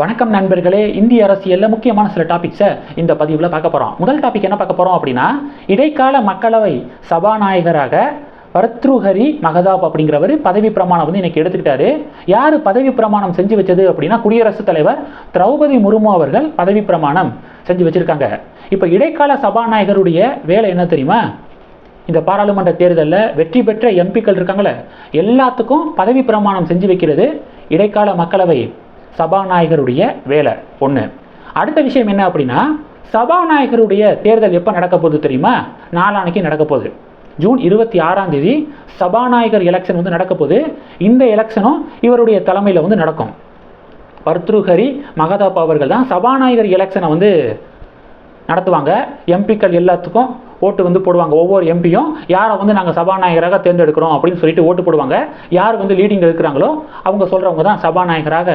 வணக்கம் நண்பர்களே இந்திய அரசியலில் முக்கியமான சில டாபிக்ஸை இந்த பதிவில் பார்க்க போகிறோம் முதல் டாபிக் என்ன பார்க்க போகிறோம் அப்படின்னா இடைக்கால மக்களவை சபாநாயகராக பர்த்ருஹரி மகதாப் அப்படிங்கிறவர் பதவி பிரமாணம் வந்து இன்னைக்கு எடுத்துக்கிட்டாரு. யார் பதவி பிரமாணம் செஞ்சு வச்சது அப்படின்னா குடியரசுத் தலைவர் திரௌபதி முர்மு அவர்கள் பதவி பிரமாணம் செஞ்சு வச்சிருக்காங்க. இப்போ இடைக்கால சபாநாயகருடைய வேலை என்ன தெரியுமா? இந்த பாராளுமன்ற தேர்தலில் வெற்றி பெற்ற எம்பிக்கள் இருக்காங்களே எல்லாத்துக்கும் பதவி பிரமாணம் செஞ்சு வைக்கிறது இடைக்கால மக்களவை சபாநாயகருடைய வேலை ஒன்று அடுத்த விஷயம் என்ன அப்படின்னா சபாநாயகருடைய தேர்தல் எப்போ நடக்க போகுது தெரியுமா? நாளானைக்கு நடக்க போகுது. ஜூன் இருபத்தி ஆறாம் தேதி சபாநாயகர் எலெக்ஷன் வந்து நடக்க போகுது. இந்த எலெக்ஷனும் இவருடைய தலைமையில் வந்து நடக்கும். பர்த்ருஹரி மகதாப் அவர்கள் தான் சபாநாயகர் எலெக்ஷனை வந்து நடத்துவாங்க. எம்பிக்கள் எல்லாத்துக்கும் ஓட்டு வந்து போடுவாங்க. ஒவ்வொரு எம்பியும் யாரை வந்து நாங்கள் சபாநாயகராக தேர்ந்தெடுக்கிறோம் அப்படின்னு சொல்லிட்டு ஓட்டு போடுவாங்க. யார் வந்து லீடிங் இருக்கிறாங்களோ அவங்க சொல்கிறவங்க தான் சபாநாயகராக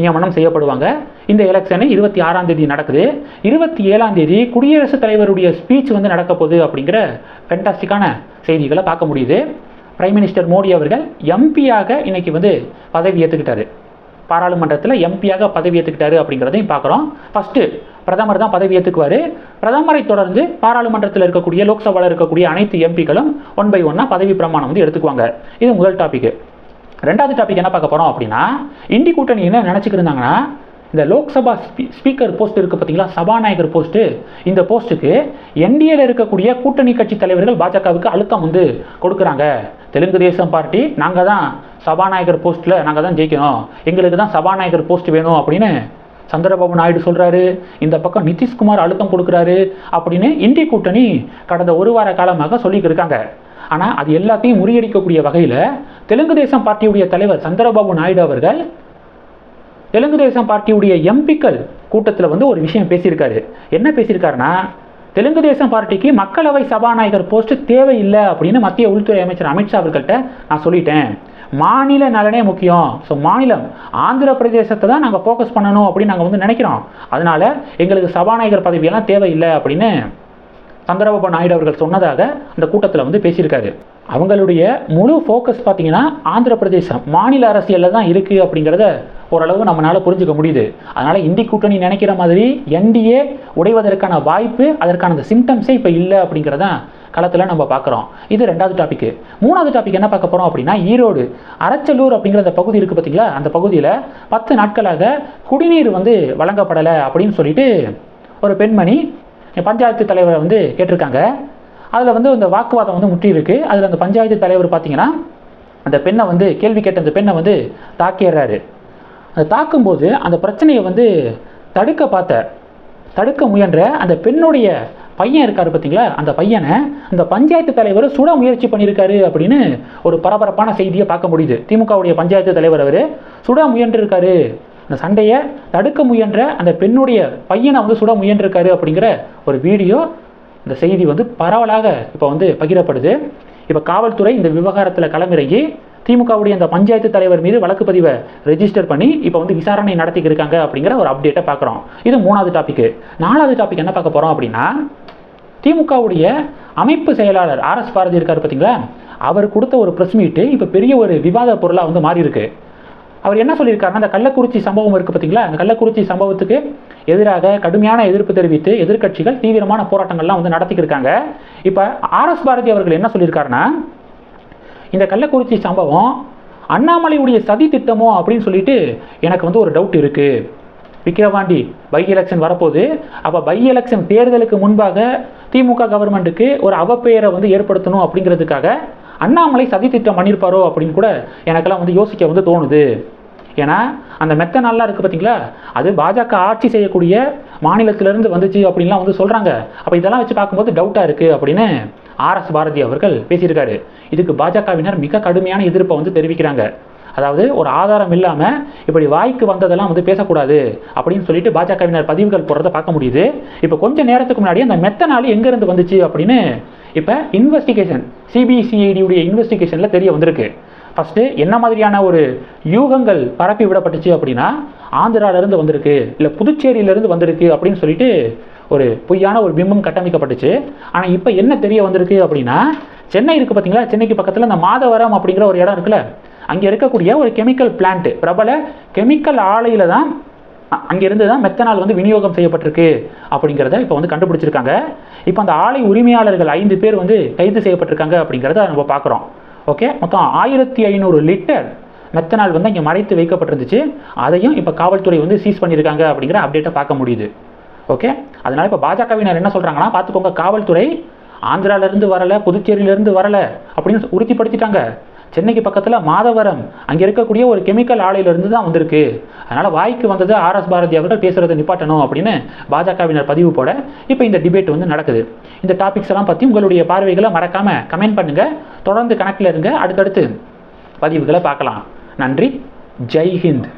நியமனம் செய்யப்படுவாங்க. இந்த எலெக்ஷனு இருபத்தி ஆறாம் தேதி நடக்குது. இருபத்தி ஏழாம் தேதி குடியரசுத் தலைவருடைய ஸ்பீச் வந்து நடக்க போகுது அப்படிங்கிற ஃபென்டாஸ்டிக்கான செய்திகளை பார்க்க முடியுது. பிரைம் மினிஸ்டர் மோடி அவர்கள் எம்பியாக இன்னைக்கு வந்து பதவி ஏற்றுக்கிட்டாரு பாராளுமன்றத்தில் எம்பியாக பதவி ஏற்றுக்கிட்டாரு அப்படிங்கிறதையும் பார்க்குறோம். ஃபஸ்ட்டு பிரதமர் தான் பதவி ஏற்றுக்குவார் பிரதமரை தொடர்ந்து பாராளுமன்றத்தில் இருக்கக்கூடிய லோக்சபாவில் இருக்கக்கூடிய அனைத்து எம்பிக்களும் ஒன் பை ஒன்னாக பதவி பிரமாணம் வந்து எடுத்துக்குவாங்க. இது முதல் டாபிக் ரெண்டாவது டாபிக் என்ன பார்க்க போகிறோம் அப்படின்னா இண்டி கூட்டணி என்ன நினச்சிக்கிருந்தாங்கன்னா இந்த லோக்சபா ஸ்பீ ஸ்பீக்கர் போஸ்ட் இருக்குது பார்த்தீங்களா? சபாநாயகர் போஸ்ட்டு இந்த போஸ்ட்டுக்கு என்டிஏல இருக்கக்கூடிய கூட்டணி கட்சி தலைவர்கள் பாஜகவுக்கு அழுத்தம் வந்து கொடுக்குறாங்க. தெலுங்கு தேசம் பார்ட்டி நாங்கள் தான் சபாநாயகர் போஸ்ட்டில் நாங்கள் தான் ஜெயிக்கணும். எங்களுக்கு தான் சபாநாயகர் போஸ்ட் வேணும் அப்படின்னு சந்திரபாபு நாயுடு சொல்கிறாரு இந்த பக்கம் நிதிஷ்குமார் அழுத்தம் கொடுக்குறாரு அப்படின்னு இந்திய கூட்டணி கடந்த ஒரு வார காலமாக சொல்லிக்கிட்டு இருக்காங்க ஆனால் அது எல்லாத்தையும் முறியடிக்கக்கூடிய வகையில் தெலுங்கு தேசம் பார்ட்டியுடைய தலைவர் சந்திரபாபு நாயுடு அவர்கள் தெலுங்கு தேசம் பார்ட்டியுடைய எம்பிக்கள் கூட்டத்தில் வந்து ஒரு விஷயம் பேசியிருக்காரு. என்ன பேசியிருக்காருன்னா தெலுங்கு தேசம் பார்ட்டிக்கு மக்களவை சபாநாயகர் போஸ்ட் தேவையில்லை அப்படின்னு மத்திய உள்துறை அமைச்சர் அமித்ஷா அவர்கள்ட்ட நான் சொல்லிட்டேன். மாநில நலனே முக்கியம். ஸோ மாநிலம் ஆந்திர பிரதேசத்தை தான் நாங்கள் ஃபோக்கஸ் பண்ணணும் அப்படின்னு நாங்கள் வந்து நினைக்கிறோம். அதனால் எங்களுக்கு சபாநாயகர் பதவியெல்லாம் தேவையில்லை அப்படின்னு சந்திரபாபு நாயுடு அவர்கள் சொன்னதாக அந்த கூட்டத்தில் வந்து பேசியிருக்காரு. அவங்களுடைய முழு ஃபோக்கஸ் பார்த்தீங்கன்னா ஆந்திர பிரதேசம் மாநில அரசியலில் தான் இருக்குது அப்படிங்கிறத ஓரளவு நம்மளால் புரிஞ்சுக்க முடியுது. அதனால் இந்தி கூட்டணி நினைக்கிற மாதிரி என்டிஏ உடைவதற்கான வாய்ப்பு அதற்கான அந்த சிம்டம்ஸே இப்போ இல்லை அப்படிங்கிறதான் களத்தில் நம்ம பார்க்குறோம் இது ரெண்டாவது டாபிக் மூணாவது டாபிக் என்ன பார்க்க போகிறோம் அப்படின்னா ஈரோடு அரச்சலூர் அப்படிங்கிற அந்த பகுதி இருக்குது பார்த்தீங்களா அந்த பகுதியில் பத்து நாட்களாக குடிநீர் வந்து வழங்கப்படலை அப்படின்னு சொல்லிட்டு ஒரு பெண்மணி பஞ்சாயத்து தலைவரை வந்து கேட்டிருக்காங்க. அதில் வந்து அந்த வாக்குவாதம் வந்து முற்றியிருக்கு அதில் அந்த பஞ்சாயத்து தலைவர் பார்த்தீங்கன்னா அந்த பெண்ணை வந்து கேள்வி கேட்ட அந்த பெண்ணை வந்து தாக்கிடுறாரு அதை தாக்கும்போது அந்த பிரச்சனையை வந்து தடுக்க பார்த்த தடுக்க முயன்ற அந்த பெண்ணுடைய பையன் இருக்காரு பார்த்தீங்களா அந்த பையனை அந்த பஞ்சாயத்து தலைவர் சுட முயற்சி பண்ணியிருக்காரு அப்படின்னு ஒரு பரபரப்பான செய்தியை பார்க்க முடியுது. திமுகவுடைய பஞ்சாயத்து தலைவர் அவர் சுட முயன்றிருக்காரு. அந்த சண்டையை தடுக்க முயன்ற அந்த பெண்ணுடைய பையனை வந்து சுட முயன்றிருக்காரு அப்படிங்கிற ஒரு வீடியோ இந்த செய்தி வந்து பரவலாக இப்போ வந்து பகிரப்படுது. இப்போ காவல்துறை இந்த விவகாரத்தில் களமிறங்கி திமுகவுடைய அந்த பஞ்சாயத்து தலைவர் மீது வழக்கு பதிவை ரெஜிஸ்டர் பண்ணி இப்போ வந்து விசாரணை நடத்திக்கிட்டு இருக்காங்க அப்படிங்கிற ஒரு அப்டேட்டை பார்க்குறோம் இது மூணாவது டாபிக் நாலாவது டாபிக் என்ன பார்க்க போகிறோம் அப்படின்னா திமுகவுடைய அமைப்பு செயலாளர் ஆர்எஸ் பாரதி இருக்கார் பார்த்தீங்களா அவர் கொடுத்த ஒரு ப்ரெஸ் மீட்டு இப்போ பெரிய ஒரு விவாத பொருளாக வந்து மாறியிருக்கு. அவர் என்ன சொல்லியிருக்காருன்னா அந்த கள்ளக்குறிச்சி சம்பவம் இருக்குது பார்த்தீங்களா அந்த கள்ளக்குறிச்சி சம்பவத்துக்கு எதிராக கடுமையான எதிர்ப்பு தெரிவித்து எதிர்க்கட்சிகள் தீவிரமான போராட்டங்கள்லாம் வந்து நடத்திக்கிருக்காங்க இப்போ ஆர்எஸ் பாரதி அவர்கள் என்ன சொல்லியிருக்காருன்னா இந்த கள்ளக்குறிச்சி சம்பவம் அண்ணாமலையுடைய சதி திட்டமோ அப்படின்னு சொல்லிட்டு எனக்கு வந்து ஒரு டவுட் இருக்குது விக்கிரவாண்டி பை எலெக்ஷன் வரப்போகுது. அப்போ பை எலெக்ஷன் தேர்தலுக்கு முன்பாக திமுக கவர்மெண்ட்டுக்கு ஒரு அவப்பெயரை வந்து ஏற்படுத்தணும் அப்படிங்கிறதுக்காக அண்ணாமலை சதி திட்டம் பண்ணியிருப்பாரோ அப்படின்னு கூட எனக்கெல்லாம் வந்து யோசிக்க வந்து தோணுது. ஏன்னா அந்த மெத்த நல்லா இருக்குது பார்த்தீங்களா அது பாஜக ஆட்சி செய்யக்கூடிய மாநிலத்திலேருந்து வந்துச்சு அப்படின்லாம் வந்து சொல்கிறாங்க அப்போ இதெல்லாம் வச்சு பார்க்கும்போது டவுட்டாக இருக்குது அப்படின்னு ஆர்எஸ் பாரதி அவர்கள் பேசியிருக்காரு. இதுக்கு பாஜகவினர் மிக கடுமையான எதிர்ப்பை வந்து தெரிவிக்கிறாங்க. அதாவது ஒரு ஆதாரம் இல்லாமல் இப்படி வாய்க்கு வந்ததெல்லாம் வந்து பேசக்கூடாது அப்படின்னு சொல்லிட்டு பாஜகவினர் பதிவுகள் போடுறத பார்க்க முடியுது. இப்போ கொஞ்சம் நேரத்துக்கு முன்னாடி அந்த மெத்த நாள் எங்கேருந்து வந்துச்சு அப்படின்னு இப்போ இன்வெஸ்டிகேஷன் சிபிசிஐடியுடைய இன்வெஸ்டிகேஷனில் தெரிய வந்திருக்கு. ஃபஸ்ட்டு என்ன மாதிரியான ஒரு யூகங்கள் பரப்பி விடப்பட்டுச்சு அப்படின்னா ஆந்திராவிலேருந்து வந்திருக்கு இல்லை புதுச்சேரியிலேருந்து வந்திருக்கு அப்படின்னு சொல்லிட்டு ஒரு பொய்யான ஒரு பிம்பம் கட்டமைக்கப்பட்டுச்சு. ஆனால் இப்போ என்ன தெரிய வந்திருக்கு அப்படின்னா சென்னை இருக்குது பார்த்தீங்களா சென்னைக்கு பக்கத்தில் இந்த மாதவரம் அப்படிங்கிற ஒரு இடம் இருக்குல்ல அங்கே இருக்கக்கூடிய ஒரு கெமிக்கல் பிளான்ட் பிரபல கெமிக்கல் ஆலையில் தான் அங்கிருந்து தான் மெத்தனால் வந்து விநியோகம் செய்யப்பட்டிருக்கு அப்படிங்கிறத இப்போ வந்து கண்டுபிடிச்சிருக்காங்க. இப்போ அந்த ஆலை உரிமையாளர்கள் ஐந்து பேர் வந்து கைது செய்யப்பட்டிருக்காங்க அப்படிங்கிறத நம்ம பார்க்குறோம் ஓகே? மொத்தம் ஆயிரத்தி ஐநூறு லிட்டர் மெத்தனால் வந்து இங்கே மறைத்து வைக்கப்பட்டிருந்துச்சு. அதையும் இப்போ காவல்துறை வந்து சீஸ் பண்ணியிருக்காங்க அப்படிங்கிற அப்டேட்டை பார்க்க முடியுது. ஓகே? அதனால் இப்போ பாஜகவினர் என்ன சொல்கிறாங்கன்னா பார்த்துக்கோங்க காவல்துறை ஆந்திராவிலேருந்து வரலை புதுச்சேரியிலேருந்து வரலை அப்படின்னு உறுதிப்படுத்திட்டாங்க. சென்னைக்கு பக்கத்தில் மாதவரம். அங்கே இருக்கக்கூடிய ஒரு கெமிக்கல் ஆலையிலிருந்து தான் வந்திருக்கு. அதனால் வாய்க்கு வந்தது ஆர்எஸ் பாரதி அவர்கள் பேசுகிறத நிப்பாட்டணும் அப்படின்னு பாஜகவினர் பதிவு போட இப்போ இந்த டிபேட் வந்து நடக்குது. இந்த டாபிக்ஸ் எல்லாம் பற்றி உங்களுடைய பார்வைகளை மறக்காமல் கமெண்ட் பண்ணுங்கள் தொடர்ந்து கணக்கில் இருங்க. அடுத்தடுத்து பதிவுகளை பார்க்கலாம். நன்றி. ஜெய்ஹிந்த்